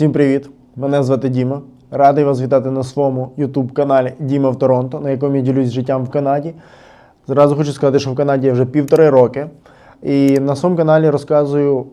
Всім привіт! Мене звати Діма. Радий вас вітати на своєму YouTube каналі Діма в Торонто, на якому я ділюсь життям в Канаді. Зразу хочу сказати, що в Канаді я вже півтори роки. І на своєму каналі розказую,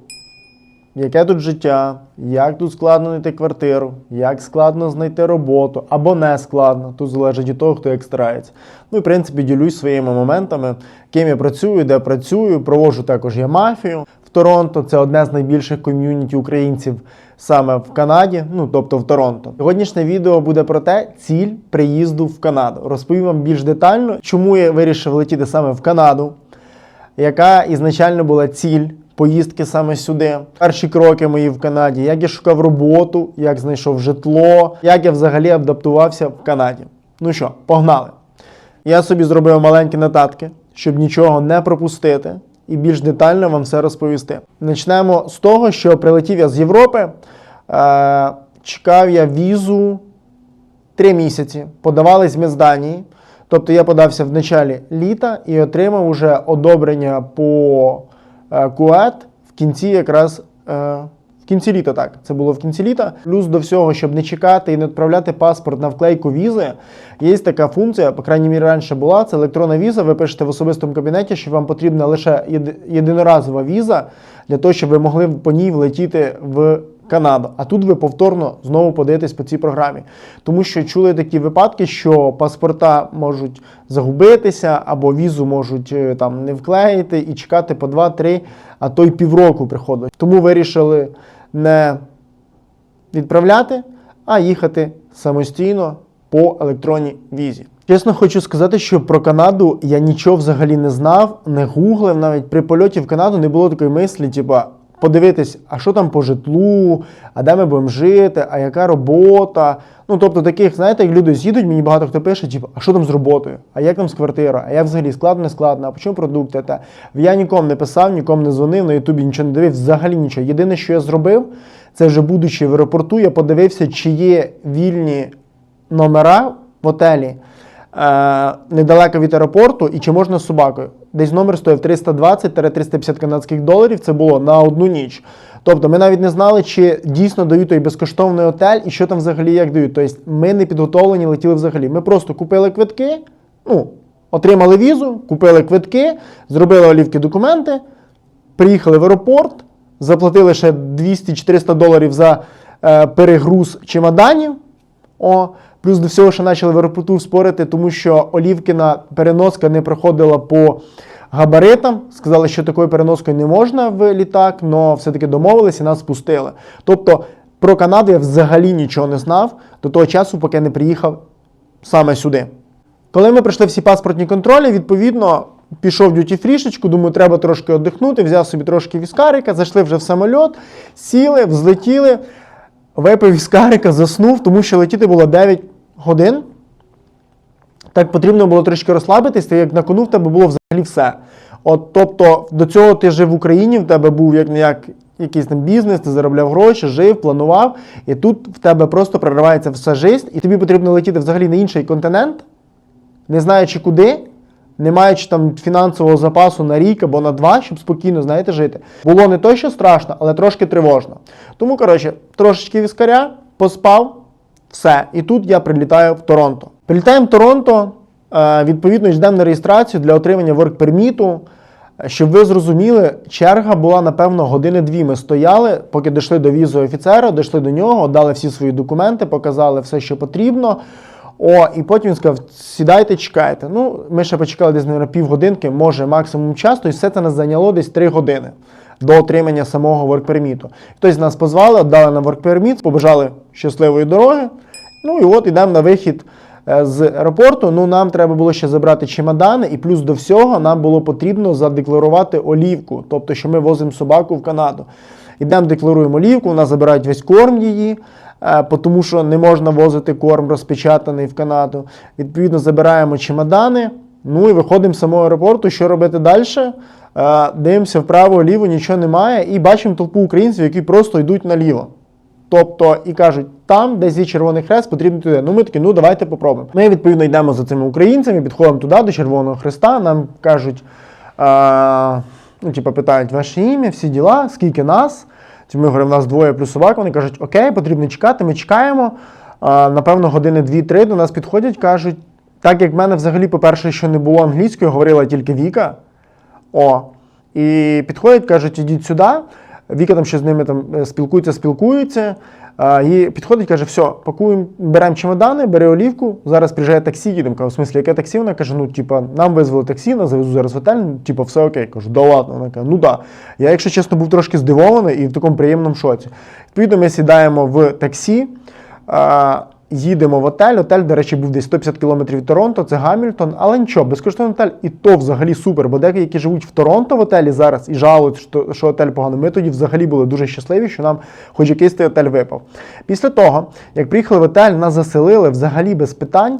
яке тут життя, як тут складно знайти квартиру, як складно знайти роботу або не складно. Тут залежить від того, хто як старається. Ну і в принципі ділюсь своїми моментами, ким я працюю, де працюю. Проводжу також я мафію в Торонто. Це одне з найбільших ком'юніті українців саме в Канаді, ну тобто в Торонто. Сьогоднішнє відео буде про те, ціль приїзду в Канаду. Розповім вам більш детально, чому я вирішив летіти саме в Канаду яка ізначально була ціль поїздки саме сюди. Перші кроки мої в Канаді, як я шукав роботу, як знайшов житло, як я взагалі адаптувався в Канаді. Ну що, погнали. Я собі зробив маленькі нотатки, щоб нічого не пропустити і більш детально вам все розповісти. Почнемо з того, що прилетів я з Європи. Е- чекав я візу три місяці. Подавались ми з Данії. Тобто я подався в началі літа і отримав уже одобрення по е, КУЕТ в кінці якраз. е, Кінці літа, так, це було в кінці літа. Плюс до всього, щоб не чекати і не відправляти паспорт на вклейку візи, є така функція, по крайній мірі раніше була, це електронна віза. Ви пишете в особистому кабінеті, що вам потрібна лише єдиноразова віза для того, щоб ви могли по ній влетіти в Канаду. А тут ви повторно знову подаєтесь по цій програмі. Тому що чули такі випадки, що паспорта можуть загубитися, або візу можуть е, там не вклеїти і чекати по 2-3, а то й півроку приходить. Тому вирішили не відправляти, а їхати самостійно по електронній візі. Чесно хочу сказати, що про Канаду я нічого взагалі не знав, не гуглив. Навіть при польоті в Канаду не було такої мислі, типа. Подивитись, а що там по житлу, а де ми будемо жити, а яка робота. Ну, тобто, таких, знаєте, як люди з'їдуть, мені багато хто пише, типу, а що там з роботою? А як там з квартирою? А як взагалі складно, не складно, а по чому продукти? Та я нікому не писав, нікому не дзвонив, на Ютубі нічого не дивив, взагалі нічого. Єдине, що я зробив, це вже будучи в аеропорту, я подивився, чи є вільні номера в отелі е, недалеко від аеропорту і чи можна з собакою. Десь номер стоїв 320-350 канадських доларів. Це було на одну ніч. Тобто ми навіть не знали, чи дійсно дають той безкоштовний отель і що там взагалі як дають. Тобто ми не підготовлені летіли взагалі. Ми просто купили квитки, ну, отримали візу, купили квитки, зробили олівки документи, приїхали в аеропорт, заплатили ще 200-400 доларів за е, перегруз чемоданів. О, плюс до всього, що почали в аеропорту спорити, тому що Олівкіна переноска не проходила по габаритам. Сказали, що такою переноскою не можна в літак, але все-таки домовилися нас спустили. Тобто про Канаду я взагалі нічого не знав до того часу, поки не приїхав саме сюди. Коли ми пройшли всі паспортні контролі, відповідно, пішов дюті фрішечку, думаю, треба трошки віддихнути, взяв собі трошки віскарика, зайшли вже в самоліт, сіли, взлетіли, випив віскарика, заснув, тому що летіти було 9 годин. Так потрібно було трішки розслабитись, як на кону в тебе було взагалі все. От, тобто, до цього ти жив в Україні, в тебе був як як якийсь там бізнес, ти заробляв гроші, жив, планував, і тут в тебе просто проривається все життя, і тобі потрібно летіти взагалі на інший континент, не знаючи куди, не маючи там фінансового запасу на рік або на два, щоб спокійно, знаєте, жити. Було не то, що страшно, але трошки тривожно. Тому, коротше, трошечки віскаря, поспав, все. І тут я прилітаю в Торонто. Прилітаємо в Торонто, е, відповідно, йдемо на реєстрацію для отримання ворк-перміту. Щоб ви зрозуміли, черга була, напевно, години-дві. Ми стояли, поки дійшли до візу офіцера, дійшли до нього, дали всі свої документи, показали все, що потрібно. О, і потім він сказав: сідайте, чекайте. Ну, ми ще почекали десь на півгодинки, може максимум часу, і все це нас зайняло десь 3 години до отримання самого ворк-перміту. Хтось нас позвали, дали на ворк-перміт, побажали щасливої дороги. Ну і от йдемо на вихід е, з аеропорту. Ну, нам треба було ще забрати чемодани, і плюс до всього нам було потрібно задекларувати олівку, тобто, що ми возимо собаку в Канаду. Йдемо, декларуємо олівку, у нас забирають весь корм її, е, тому що не можна возити корм розпечатаний в Канаду. Відповідно, забираємо чемодани. Ну і виходимо з самого аеропорту. Що робити далі? Е, Дивимося вправо, ліво, нічого немає, і бачимо толпу українців, які просто йдуть наліво. Тобто і кажуть, там, десь є червоний хрест, потрібно туди. Ну ми такі, ну давайте попробуємо. Ми відповідно йдемо за цими українцями, підходимо туди до Червоного Хреста. Нам кажуть, а, ну, типу, питають ваше ім'я, всі діла, скільки нас. Ми говоримо, нас двоє плюс собака. Вони кажуть, окей, потрібно чекати, ми чекаємо. А, напевно, години 2-3 до нас підходять, кажуть, так як в мене взагалі, по-перше, що не було англійською, говорила тільки Віка. О, і підходять, кажуть, ідіть сюди. Віка там ще з ними там е, спілкується, спілкується. І підходить, каже, все, пакуємо, беремо чемодани, бери олівку. Зараз приїжджає таксі, їдемо. Кажу, в смислі, яке таксі? Вона каже, ну, типа, нам визвали таксі, нас завезу зараз в готель, ну, типа, все окей. Кажу, да ладно. Вона каже, ну да. Я, якщо чесно, був трошки здивований і в такому приємному шоці. Відповідно, ми сідаємо в таксі. Їдемо в отель. Отель, до речі, був десь 150 кілометрів від Торонто, це Гамільтон, але нічого, безкоштовний отель, і то взагалі супер. Бо деякі, які живуть в Торонто в отелі зараз і жалують, що, що отель поганий, ми тоді взагалі були дуже щасливі, що нам хоч якийсь той отель випав. Після того, як приїхали в отель, нас заселили взагалі без питань.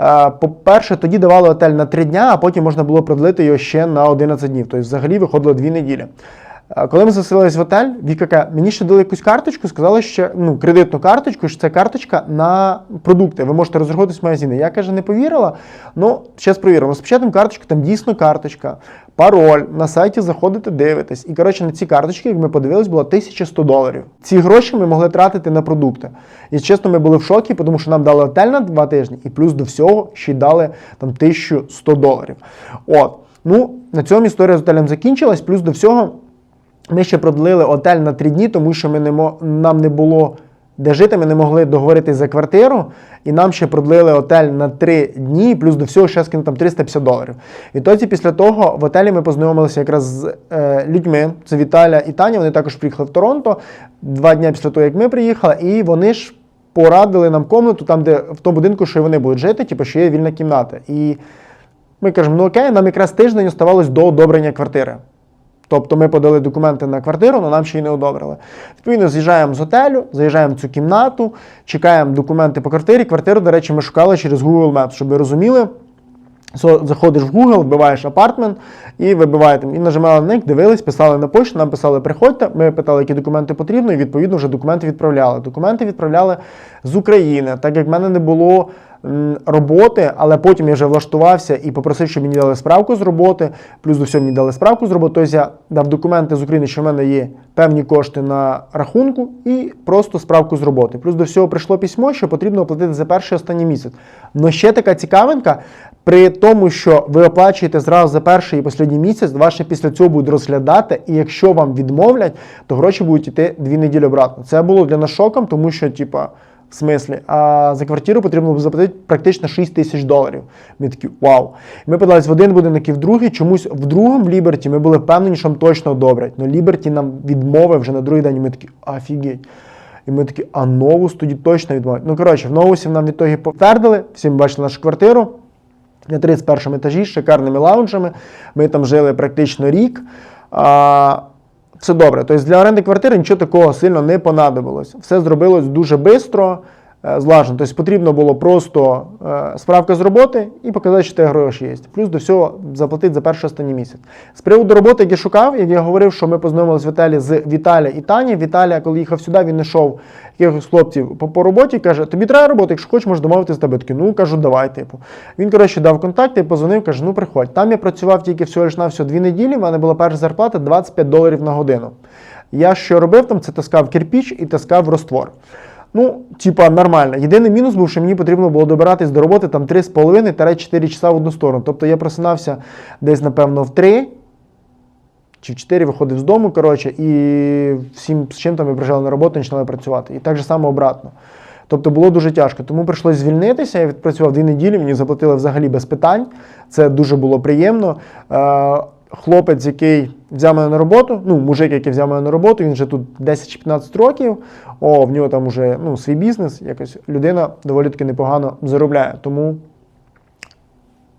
Е, По-перше, тоді давали отель на 3 дня, а потім можна було продлити його ще на 11 днів. Тобто, взагалі виходило 2 неділі. Коли ми заселились в отель, Віка каже, мені ще дали якусь карточку, сказали, що ну, кредитну карточку, що це карточка на продукти. Ви можете розраховуватись в магазини. Я каже, не повірила. Ну, зараз провіримо. Спочатку карточку, там дійсно карточка, пароль. На сайті заходите, дивитесь. І коротше, на ці карточки, як ми подивились, було 1100 доларів. Ці гроші ми могли тратити на продукти. І чесно, ми були в шокі, тому що нам дали отель на два тижні, і плюс до всього ще й дали там 1100 доларів. От. Ну, на цьому історія з отелем закінчилась, плюс до всього. Ми ще продлили отель на три дні, тому що ми не нам не було де жити, ми не могли договоритись за квартиру, і нам ще продлили отель на три дні, плюс до всього ще скинули там 350 доларів. І тоді після того в отелі ми познайомилися якраз з е, людьми. Це Віталя і Таня. Вони також приїхали в Торонто два дні після того, як ми приїхали, і вони ж порадили нам комнату там, де в тому будинку, що вони будуть жити, типу, що є вільна кімната. І ми кажемо, ну окей, нам якраз тиждень оставалось до одобрення квартири. Тобто ми подали документи на квартиру, але нам ще й не одобрили. Відповідно, з'їжджаємо з готелю, заїжджаємо в цю кімнату, чекаємо документи по квартирі. Квартиру, до речі, ми шукали через Google Maps, щоб ви розуміли. Заходиш в Google, вбиваєш апартмент і вибиваєте. І нажимали на них, дивились, писали на почту, нам писали, приходьте. Ми питали, які документи потрібно, і відповідно вже документи відправляли. Документи відправляли з України, так як в мене не було роботи, але потім я вже влаштувався і попросив, щоб мені дали справку з роботи. Плюс до всього мені дали справку з роботи. Тобто я дав документи з України, що в мене є певні кошти на рахунку, і просто справку з роботи. Плюс до всього прийшло письмо, що потрібно оплатити за перший останній місяць. Но ще така цікавинка. При тому, що ви оплачуєте зразу за перший і останній місяць, вас ще після цього будуть розглядати, і якщо вам відмовлять, то гроші будуть йти дві неділі обратно. Це було для нас шоком, тому що, типа, в смислі, а за квартиру потрібно було заплатити практично 6 тисяч доларів. Ми такі вау. Ми подались в один будинок і в другий. Чомусь в другому Ліберті ми були впевнені, що нам точно одобрять. Але Ліберті нам відмовив вже на другий день. Ми такі, офігеть. І ми такі, а новус тоді точно відмовить. Ну, коротше, в новусі нам відтоді потвердили, всі ми бачили нашу квартиру на 31 етажі з шикарними лаунжами. Ми там жили практично рік. А, все добре. Тобто для оренди квартири нічого такого сильно не понадобилось. Все зробилось дуже швидко, злажено. Тобто потрібно було просто е, справка з роботи і показати, що те гроші є. Плюс до всього заплатити за перший останній місяць. З приводу роботи, як я шукав, як я говорив, що ми познайомилися в Віталі з Віталія і Тані. Віталія, коли їхав сюди, він знайшов якихось хлопців по, по роботі, каже, тобі треба робота, якщо хочеш, можеш домовитися з тебе. Ну кажу, давай, типу. Він, коротше, дав контакт, я позвонив, каже, ну приходь. Там я працював тільки всього лиш на всього дві неділі, в мене була перша зарплата 25 доларів на годину. Я що робив там, це таскав кирпіч і таскав роствор. Ну, типа, нормально. Єдиний мінус був, що мені потрібно було добиратись до роботи там 3,5-4 часа в одну сторону. Тобто я просинався десь, напевно, в 3 чи в 4 виходив з дому, коротше, і в 7 з чим там ми приїжджали на роботу і починали працювати. І так же само обратно. Тобто було дуже тяжко. Тому прийшлося звільнитися. Я відпрацював дві неділі, мені заплатили взагалі без питань. Це дуже було приємно. Хлопець, який взяв мене на роботу, ну, мужик, який взяв мене на роботу, він вже тут 10 чи 15 років. О, в нього там вже ну, свій бізнес, якось людина доволі таки непогано заробляє. Тому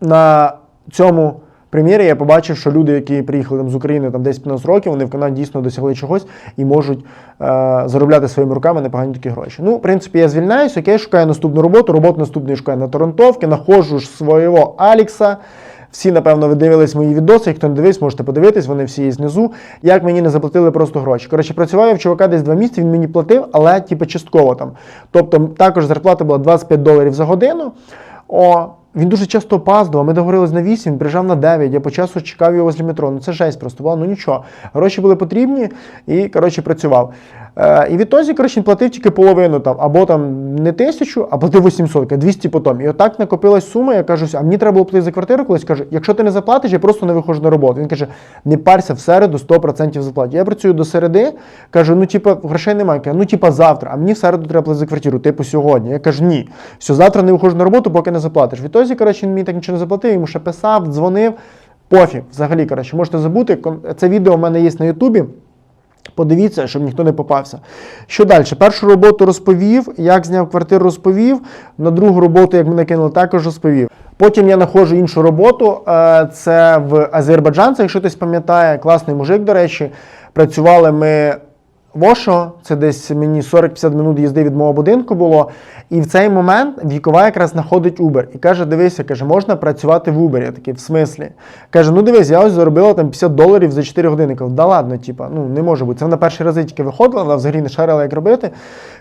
на цьому прем'єрі я побачив, що люди, які приїхали там з України там 10-15 років, вони в Канаді дійсно досягли чогось і можуть е, заробляти своїми руками непогані такі гроші. Ну, в принципі, я звільняюсь, окей, шукаю наступну роботу. Роботу наступну я шукаю на Торонтовці, находжу ж свого Алікса. Всі, напевно, ви дивились мої відоси. Хто не дивись, можете подивитись, вони всі є знизу. Як мені не заплатили просто гроші. Коротше, працював я в чувака десь два місяці, він мені платив, але типу, частково там. Тобто також зарплата була 25 доларів за годину. О, він дуже часто опаздував. Ми договорились на 8, він приїжджав на 9, я по часу чекав його возле метро. Ну це жесть просто була, ну нічого. Гроші були потрібні і, коротше, працював. Е, і відтоді, коротше, він платив тільки половину там, або там не тисячу, а платив 800, 200 потім. І отак накопилась сума, я кажу, а мені треба було платити за квартиру колись. Кажу, якщо ти не заплатиш, я просто не виходжу на роботу. Він каже, не парся в середу 100% заплаті. Я працюю до середи, кажу, ну типа грошей немає. Кажу, ну типа завтра, а мені в середу треба платити за квартиру, типу сьогодні. Я кажу, ні. Все, завтра не виходжу на роботу, поки не заплатиш. Відтоді, коротше, він мені так нічого не заплатив, йому ще писав, дзвонив. Пофіг, взагалі, коротше, можете забути. Це відео в мене є на Ютубі. Подивіться, щоб ніхто не попався. Що далі? Першу роботу розповів, як зняв квартиру, розповів. На другу роботу, як мене кинули, також розповів. Потім я знаходжу іншу роботу. е, Це в Азербайджанці, якщо хтось пам'ятає, класний мужик, до речі. Працювали ми в Ошо, це десь мені 40-50 минут їзди від мого будинку було. І в цей момент вікова якраз знаходить Uber і каже: дивися, каже, можна працювати в Uber. Я такий, в смислі? Каже, ну дивись, я ось заробила там 50 доларів за 4 години. Кажу, да ладно, типа, ну не може бути. Це на перші рази тільки виходила, вона взагалі не шарила, як робити.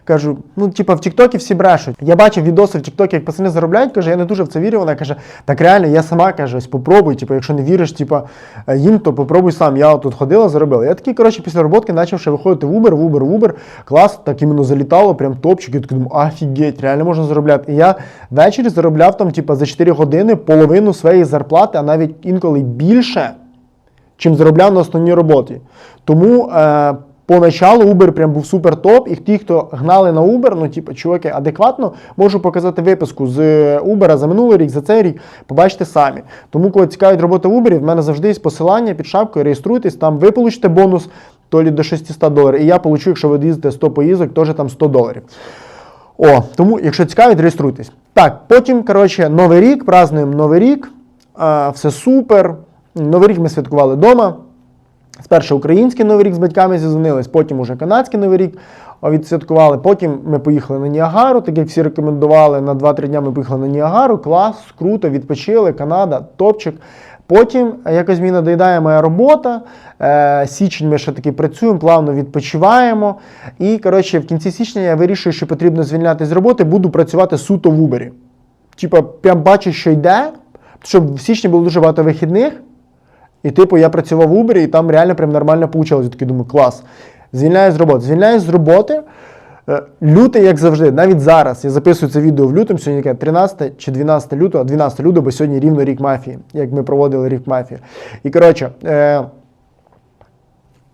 Кажу, ну типа в Тіктокі всі брешуть. Я бачив відоси в Тіктокі, як пацани заробляють. Каже, я не дуже в це вірю. Вона каже, так реально, я сама каже, ось попробуй. Типу, якщо не віриш, типа їм, то попробуй сам. Я тут ходила, заробила. Я такий, коротше, після роботки почав ще виходити в Uber, в Uber, в Uber. Клас, так іменно залітало, прям топчик. Я думаю, офігеть, реально можна заробляти. І я ввечері заробляв там, типа, за 4 години половину своєї зарплати, а навіть інколи більше, чим заробляв на основній роботі. Тому е, поначалу Uber прям був супер топ, і ті, хто гнали на Uber, ну типу, чуваки, адекватно, можу показати виписку з Uber за минулий рік, за цей рік, побачите самі. Тому, коли цікавить робота в Uber, в мене завжди є посилання під шапкою, реєструйтесь, там ви получите бонус то лі до 600 доларів. І я получу, якщо ви їздите 100 поїздок, теж там 100 доларів. О, тому, якщо цікавить, реєструйтесь. Так, потім, коротше, Новий рік, празднуємо Новий рік. А, все супер. Новий рік ми святкували вдома. Спершу український новий рік з батьками зізвонились, потім уже канадський новий рік відсвяткували. Потім ми поїхали на Ніагару, так як всі рекомендували. На 2-3 дня ми поїхали на Ніагару. Клас, круто, відпочили, Канада, топчик. Потім якось мені надоїдає моя робота. Е, січень ми ще таки працюємо, плавно відпочиваємо. І коротше, в кінці січня я вирішую, що потрібно звільнятися з роботи, буду працювати суто в Убері. Типа, прям бачу, що йде, щоб в січні було дуже багато вихідних. І, типу, я працював в Uber, і там реально прям нормально вийшло. Я такий думаю, клас. Звільняюсь з роботи. Звільняюсь з роботи. Е, Лютий, як завжди, навіть зараз я записую це відео в лютому, сьогодні яке 13 чи 12 лютого, 12 лютого, бо сьогодні рівно рік мафії, як ми проводили рік мафії. І коротше, е,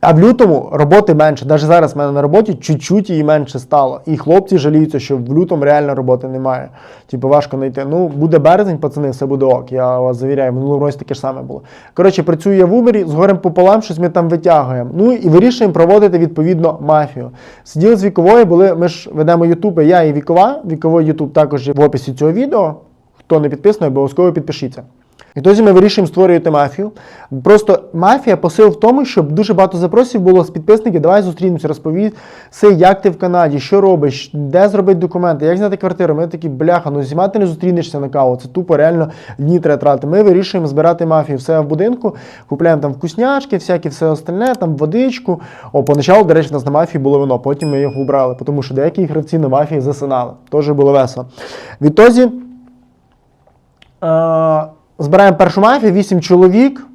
а в лютому роботи менше. Навіть зараз в мене на роботі чуть-чуть її менше стало. І хлопці жаліються, що в лютому реально роботи немає. Типу важко знайти. Ну, буде березень, пацани, все буде ок. Я вас завіряю, в минулому році таке ж саме було. Коротше, працюю я в Убері, з горем пополам, щось ми там витягуємо. Ну і вирішуємо проводити відповідно мафію. Сиділи з віковою, були, ми ж ведемо Ютуби, я і вікова. Віковий Ютуб також є в описі цього відео. Хто не підписаний, обов'язково підпишіться. І тоді ми вирішуємо створювати мафію. Просто мафія посил в тому, щоб дуже багато запросів було з підписників. Давай зустрінемося, розповіси, як ти в Канаді, що робиш, де зробити документи, як зняти квартиру. Ми такі, бляха, ну зима ти не зустрінешся на каву. Це тупо реально дні треба тратити. Ми вирішуємо збирати мафію все в будинку, купляємо там вкусняшки, всякі все остальне, там водичку. О, поначалу, до речі, у нас на мафії було вино, потім ми його убрали, тому що деякі гравці на мафії засинали. Теж було весело. Відтоді. Збираємо першу мафію, 8 чоловік.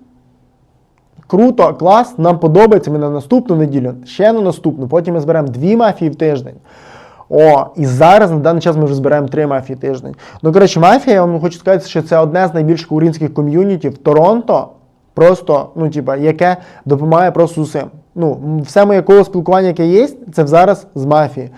Круто, клас, нам подобається. Ми на наступну неділю, ще на наступну. Потім ми зберемо дві мафії в тиждень. О, і зараз на даний час ми вже збираємо три мафії в тиждень. Ну, коротше, мафія, я вам хочу сказати, що це одне з найбільших українських ком'юніті в Торонто, просто, ну, типа, яке допомагає просто усім. Ну, все моє коло спілкування, яке є, це зараз з мафії.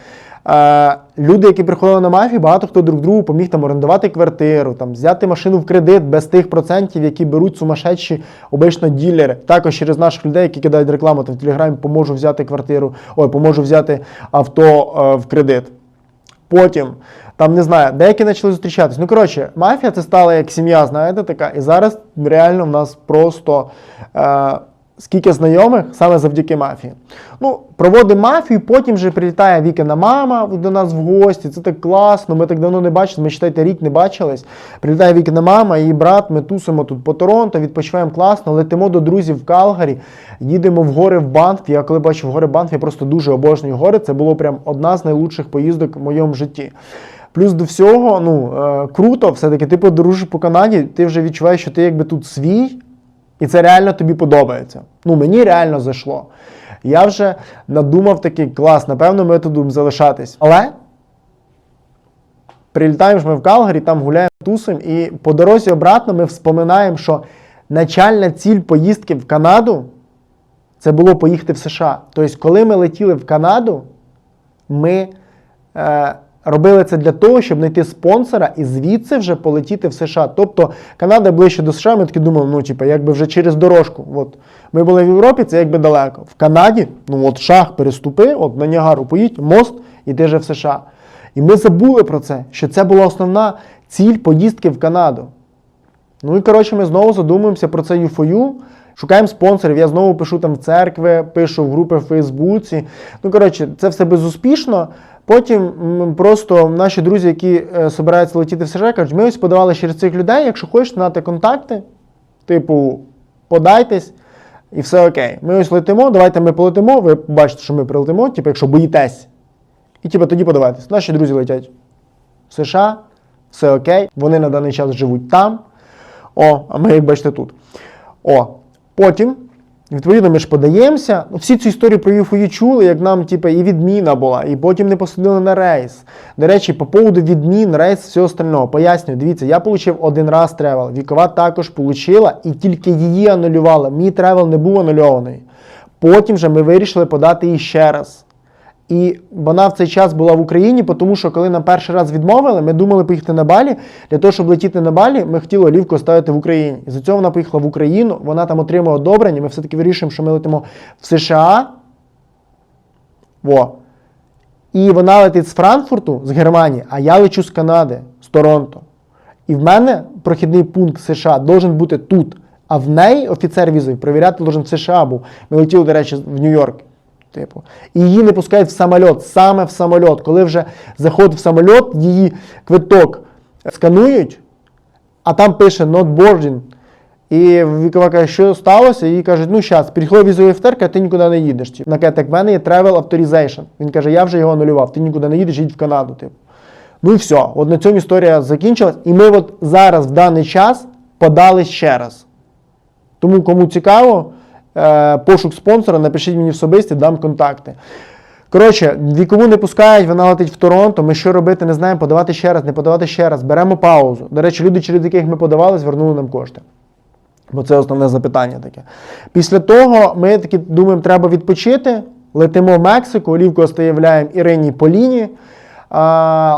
Е, люди, які приходили на мафію, багато хто друг другу поміг там орендувати квартиру, там взяти машину в кредит без тих процентів, які беруть сумасшедші обично ділери. Також через наших людей, які кидають рекламу там в телеграмі, поможу взяти квартиру, ой, поможу взяти авто е, в кредит. Потім, там не знаю, деякі почали зустрічатись. Ну, коротше, мафія це стала як сім'я, знаєте, така. І зараз реально в нас просто. Е, Скільки знайомих саме завдяки мафії. Ну, проводимо мафію, потім вже прилітає Вікина мама до нас в гості. Це так класно. Ми так давно не бачили. Ми читайте, рік не бачились. Прилітає Вікина мама, її брат. Ми тусимо тут по Торонто, відпочиваємо класно, летимо до друзів в Калгарі, їдемо в гори в Банф. Я коли бачив гори Банф, я просто дуже обожнюю гори. Це було прям одна з найлучших поїздок в моєму житті. Плюс до всього, ну, е, круто, все-таки ти подорожиш по Канаді, ти вже відчуваєш, що ти якби тут свій, і це реально тобі подобається. Ну, мені реально зайшло. Я вже надумав такий клас, напевно, ми тут будемо залишатись. Але прилітаємо ж ми в Калгарі, там гуляємо тусим, і по дорозі обратно ми вспоминаємо, що начальна ціль поїздки в Канаду це було поїхати в США. Тобто, коли ми летіли в Канаду, ми е, робили це для того, щоб знайти спонсора і звідси вже полетіти в США. Тобто Канада ближче до США, ми такі думали, ну, типу, якби вже через дорожку. От. Ми були в Європі, це якби далеко. В Канаді, ну от шах переступи, от на Ніагару поїдь, мост, і ти вже в США. І ми забули про це, що це була основна ціль поїздки в Канаду. Ну і коротше, ми знову задумуємося про це UFOU, шукаємо спонсорів. Я знову пишу там в церкви, пишу в групи в Фейсбуці. Ну, коротше, це все безуспішно. Потім просто наші друзі, які е, збираються летіти в США, кажуть, ми ось подавали через цих людей, якщо хочете знати контакти, типу, подайтесь. І все окей. Ми ось летимо, давайте ми полетимо. Ви бачите, що ми прилетимо, типу, якщо боїтесь. І типу, тоді подавайтесь. Наші друзі летять в США, все окей. Вони на даний час живуть там. О, а ми, як бачите, тут. О, потім, відповідно, ми ж подаємося. Ну, Всі цю історію про UFOU чули, як нам, типу, і відміна була, і потім не посадили на рейс. До речі, по поводу відмін, рейс, все остального. Пояснюю, дивіться, я отримав один раз тревел. Вікова також отримала, і тільки її анулювали. Мій тревел не був анульований. Потім же ми вирішили подати її ще раз. І вона в цей час була в Україні, тому що коли нам перший раз відмовили, ми думали поїхати на Балі. Для того, щоб летіти на Балі, ми хотіли олівку ставити в Україні. І за цього вона поїхала в Україну, вона там отримала одобрення. Ми все-таки вирішуємо, що ми летимо в США. Во. І вона летить з Франкфурту, з Германії, а я лечу з Канади, з Торонто. І в мене прохідний пункт США должен бути тут. А в неї офіцер візовий перевіряти должен в США був. Ми летіли, до речі, в Нью-Йорк. Типу. І її не пускають в самоліт, саме в самоліт. Коли вже заходить в самоліт, її квиток сканують, а там пише not boarding. І вікова каже, що сталося? І кажуть, ну зараз, приїхала візовий втерка, ти нікуди не їдеш. Типу. Вона каже, так в мене є travel authorization. Він каже, я вже його анулював, ти нікуди не їдеш, їдь в Канаду. Типу. Ну і все. От на цьому історія закінчилась. І ми от зараз в даний час подали ще раз. Тому кому цікаво, пошук спонсора, напишіть мені особисті, дам контакти. Коротше, вікову не пускають, вона летить в Торонто. Ми що робити не знаємо, подавати ще раз, не подавати ще раз. Беремо паузу. До речі, люди, через яких ми подавали, звернули нам кошти. Бо це основне запитання таке. Після того ми таки думаємо, треба відпочити. Летимо в Мексику, олівку оставляємо Ірині Поліні.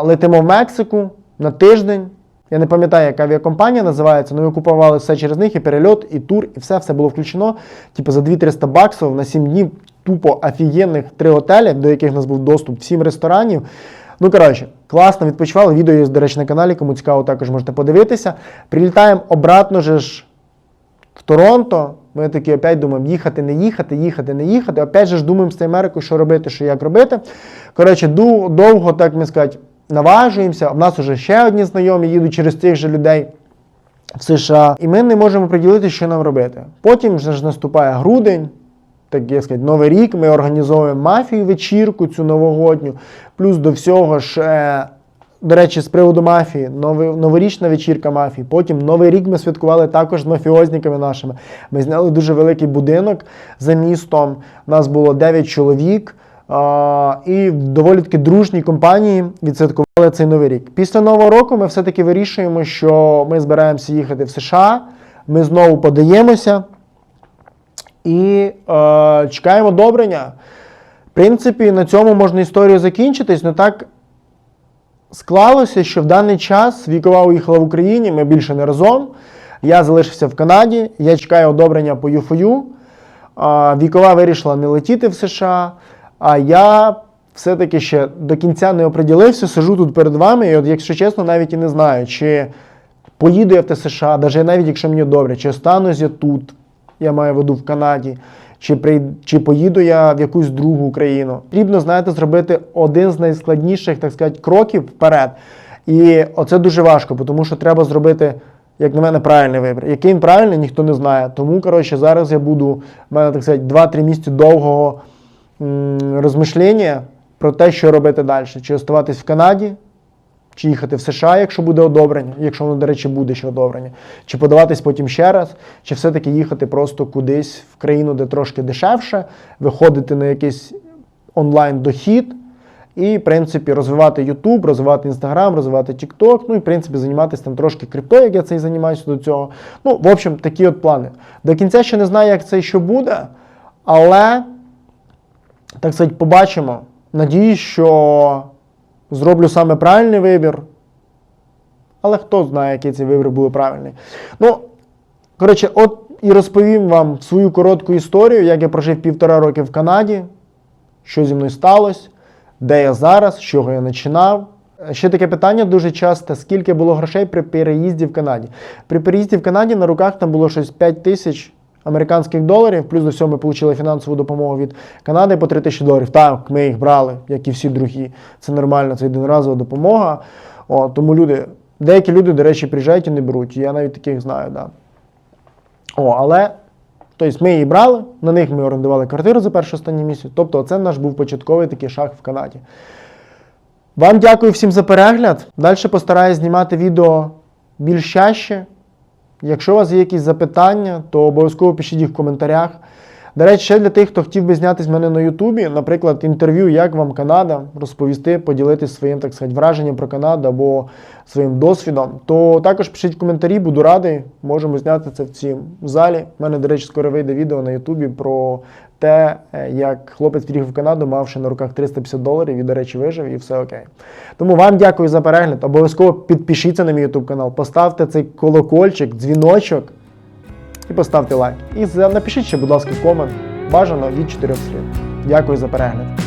Летимо в Мексику на тиждень. Я не пам'ятаю, яка авіакомпанія називається, але ми купували все через них, і перельот, і тур, і все, все було включено. Типу за 2-300 баксів на 7 днів тупо офігенних три готелі, до яких у нас був доступ, 7 ресторанів. Ну, коротше, класно відпочивали. Відео є, до речі, на каналі, кому цікаво, також можете подивитися. Прилітаємо обратно же ж в Торонто. Ми такі опять думаємо, їхати, не їхати, їхати, не їхати. Опять же ж думаємо з Америкою, що робити, що як робити. Коротше, довго, так ми сказати, наважуємося. У нас вже ще одні знайомі їдуть через цих же людей в США. І ми не можемо приділити, що нам робити. Потім ж наступає грудень. Так як сказати, Новий рік ми організовуємо мафію вечірку цю новогодню. Плюс до всього ж, до речі, з приводу мафії, нови- новорічна вечірка мафії. Потім Новий рік ми святкували також з мафіозниками нашими. Ми зняли дуже великий будинок за містом. У нас було 9 чоловік. І доволі таки дружній компанії відсвяткували цей новий рік. Після нового року ми все-таки вирішуємо, що ми збираємося їхати в США. Ми знову подаємося і е, чекаємо одобрення. В принципі, на цьому можна історію закінчитись, але так склалося, що в даний час вікова уїхала в Україні, ми більше не разом. Я залишився в Канаді, я чекаю одобрення по ЮФОЮ. Вікова вирішила не летіти в США. А я все-таки ще до кінця не оприділився, сижу тут перед вами, і от, якщо чесно, навіть і не знаю, чи поїду я в те США, навіть навіть якщо мені добре, чи останусь я тут, я маю в виду в Канаді, чи, при, чи поїду я в якусь другу країну. Потрібно, знаєте, зробити один з найскладніших, так сказати, кроків вперед. І оце дуже важко, тому що треба зробити, як на мене, правильний вибір. Який він правильний, ніхто не знає. Тому, коротше, зараз я буду, в мене, так сказати, 2-3 місяці довгого розмишлення про те, що робити далі. Чи оставатись в Канаді, чи їхати в США, якщо буде одобрення, якщо воно, до речі, буде ще одобрення, чи подаватись потім ще раз, чи все-таки їхати просто кудись в країну, де трошки дешевше, виходити на якийсь онлайн-дохід. І, в принципі, розвивати YouTube, розвивати Instagram, розвивати TikTok, ну і, в принципі, займатися там трошки крипто, як я це і займаюся до цього. Ну, в общем, такі от плани. До кінця ще не знаю, як це і що буде, але, так сказати, побачимо. Надіюсь, що зроблю саме правильний вибір. Але хто знає, який цей вибір буде правильний. Ну, коротше, от і розповім вам свою коротку історію, як я прожив півтора роки в Канаді, що зі мною сталося, де я зараз, з чого я починав. Ще таке питання дуже часто: скільки було грошей при переїзді в Канаді? При переїзді в Канаді на руках там було щось 5 тисяч американських доларів, плюс до всього ми отримали фінансову допомогу від Канади по 3 тисячі доларів. Так, ми їх брали, як і всі другі. Це нормально, це єдиноразова допомога. О, тому люди, деякі люди, до речі, приїжджають і не беруть. Я навіть таких знаю, да. О, але тобто ми її брали, на них ми орендували квартиру за перший останній місяць. Тобто, це наш був початковий такий шаг в Канаді. Вам дякую всім за перегляд. Далі постараюсь знімати відео більш чаще. Якщо у вас є якісь запитання, то обов'язково пишіть їх в коментарях. До речі, ще для тих, хто хотів би зняти з мене на Ютубі, наприклад, інтерв'ю, як вам Канада, розповісти, поділитися своїм, так сказати, враженням про Канаду або своїм досвідом, то також пишіть коментарі, буду радий. Можемо зняти це в цій залі. У мене, до речі, скоро вийде відео на Ютубі про те, е, як хлопець приїхав в Канаду, мавши на руках 350 доларів і, до речі, вижив, і все окей. Тому вам дякую за перегляд. Обов'язково підпишіться на мій YouTube канал, поставте цей колокольчик, дзвіночок і поставте лайк. І напишіть ще, будь ласка, комент. Бажано від 4 слів. Дякую за перегляд.